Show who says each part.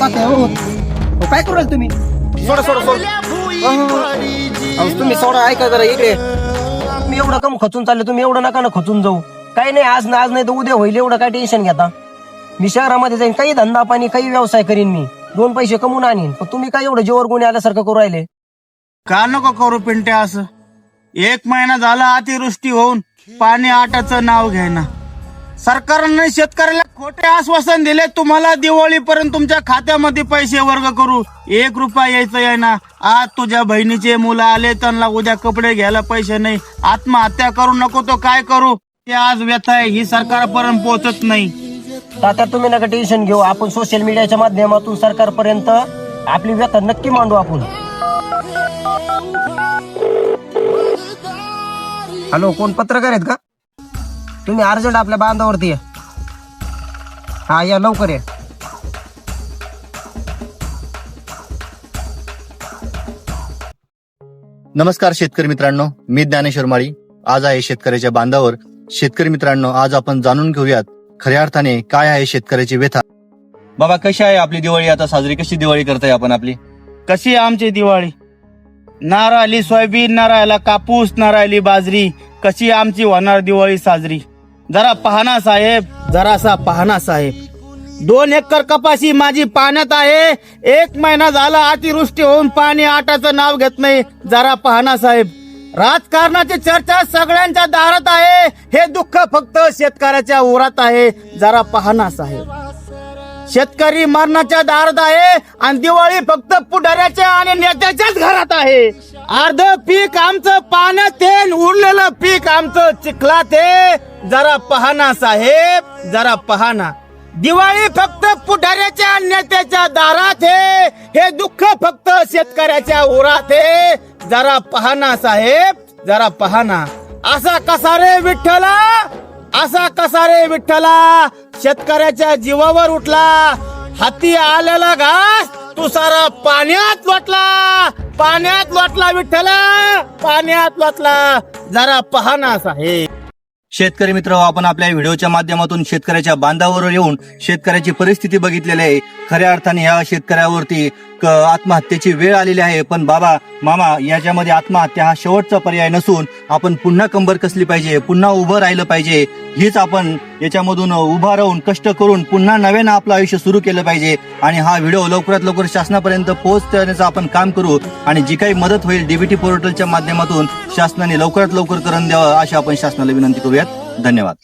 Speaker 1: तात्या हो. हो, काय करू राहिले तुम्ही? सोडा सोडा सोडा. अहो, तुम्ही सोडा ऐका जरा इकडे. मी एवढं कम खचून चालले तुम्ही एवढं नका ना खचून जाऊ. काही नाही आज ना आज नाही तर उद्या होईल एवढं काय टेन्शन घेता? मी शहरामध्ये जाईन काही धंदा पाणी काही व्यवसाय करीन मी. दोन पैसे कमवून आणीन. पण तुम्ही काय एवढं जेवर गुन्हे आल्यासारखं करू राहिले?
Speaker 2: का नको करू पिंट्या असं? एक महिना झाला अतिवृष्टी होऊन पाणी आटाचं नाव घ्यायना सरकारने शेतकऱ्याला खोटे आश्वासन दिले तुम्हाला दिवाळीपर्यंत तुमच्या खात्यामध्ये पैसे वर्ग करू. एक रुपया यायचं आहे ना. आज तुझ्या बहिणीचे मुलं आले त्यांना उद्या कपडे घ्यायला पैसे नाही. आत्महत्या करू नको तो काय करू? ते आज व्यथा आहे ही सरकारपर्यंत पोहोचत नाही.
Speaker 1: तात्या तुम्ही नका टेन्शन घेऊ. आपण सोशल मीडियाच्या माध्यमातून सरकारपर्यंत आपली व्यथा नक्की मांडू आपण. हॅलो कोण पत्रकार आहेत का? तुम्ही अर्जंट आपल्या बांधावरती या. हा या लवकर या.
Speaker 3: नमस्कार शेतकरी मित्रांनो मी ज्ञानेश्वर माळी. आज आहे शेतकऱ्याच्या बांधावर. शेतकरी मित्रांनो आज आपण जाणून घेऊयात खऱ्या अर्थाने काय आहे शेतकऱ्याची व्यथा. बाबा कशी आहे आपली दिवाळी? आता साजरी कशी दिवाळी करताय आपण आपली?
Speaker 2: कशी आहे आमची दिवाळी? ना राहिली सोयाबीन ना राहिला कापूस ना राहिली बाजरी. कशी आमची होणार दिवाळी साजरी? जरा पाहना साहेब जरासा पाहना साहेब. दोन एकर कपाशी माझी पाण्यात आहे. एक महिना झाला अतिवृष्टी होऊन पाणी आटाचं नाव घेत नाही. जरा पाहना साहेब. राजकारणाची चर्चा सगळ्यांच्या दारात आहे. हे दुःख फक्त शेतकऱ्याच्या उरात आहे. जरा पाहना साहेब. शेतकरी मरणाच्या दारात आहे आणि दिवाळी फक्त पुढाऱ्याच्या आणि नेत्याच्याच घरात आहे. अर्ध पीक आमचं पाण्यात आहे उरलेलं पीक आमचं चिखला ते जरा पहाना साहेब जरा पहाना दिवाळी फक्त पुढाऱ्याच्या नेत्याच्या दारात हे. हे दुःख फक्त शेतकऱ्याच्या उरात हे. जरा पहाना साहेब जरा पहाना असा कसा रे विठ्ठला? असा कसा रे विठ्ठला? शेतकऱ्याच्या जीवावर उठला. हाती आलेला घास तू सारा पाण्यात लोटला. पाण्यात लोटला विठ्ठला पाण्यात लोटला. जरा पहाना साहेब.
Speaker 3: शेतकरी मित्र आपण आपल्या व्हिडिओच्या माध्यमातून शेतकऱ्याच्या बांधावर येऊन शेतकऱ्याची परिस्थिती बघितलेली आहे. खऱ्या अर्थाने ह्या शेतकऱ्यावरती आत्महत्येची वेळ आलेली आहे. पण बाबा मामा याच्यामध्ये आत्महत्या हा शेवटचा पर्याय नसून आपण पुन्हा कंबर कसली पाहिजे पुन्हा उभं राहिलं पाहिजे हीच आपण याच्यामधून उभा राहून कष्ट करून पुन्हा नव्यानं आपलं आयुष्य सुरू केलं पाहिजे. आणि हा व्हिडिओ लवकरात लवकर शासनापर्यंत पोहोचण्याचं आपण काम करू आणि जी काही मदत होईल डीबीटी पोर्टलच्या माध्यमातून शासनाने लवकरात लवकर करून द्यावं अशी आपण शासनाला विनंती करूया. धन्यवाद.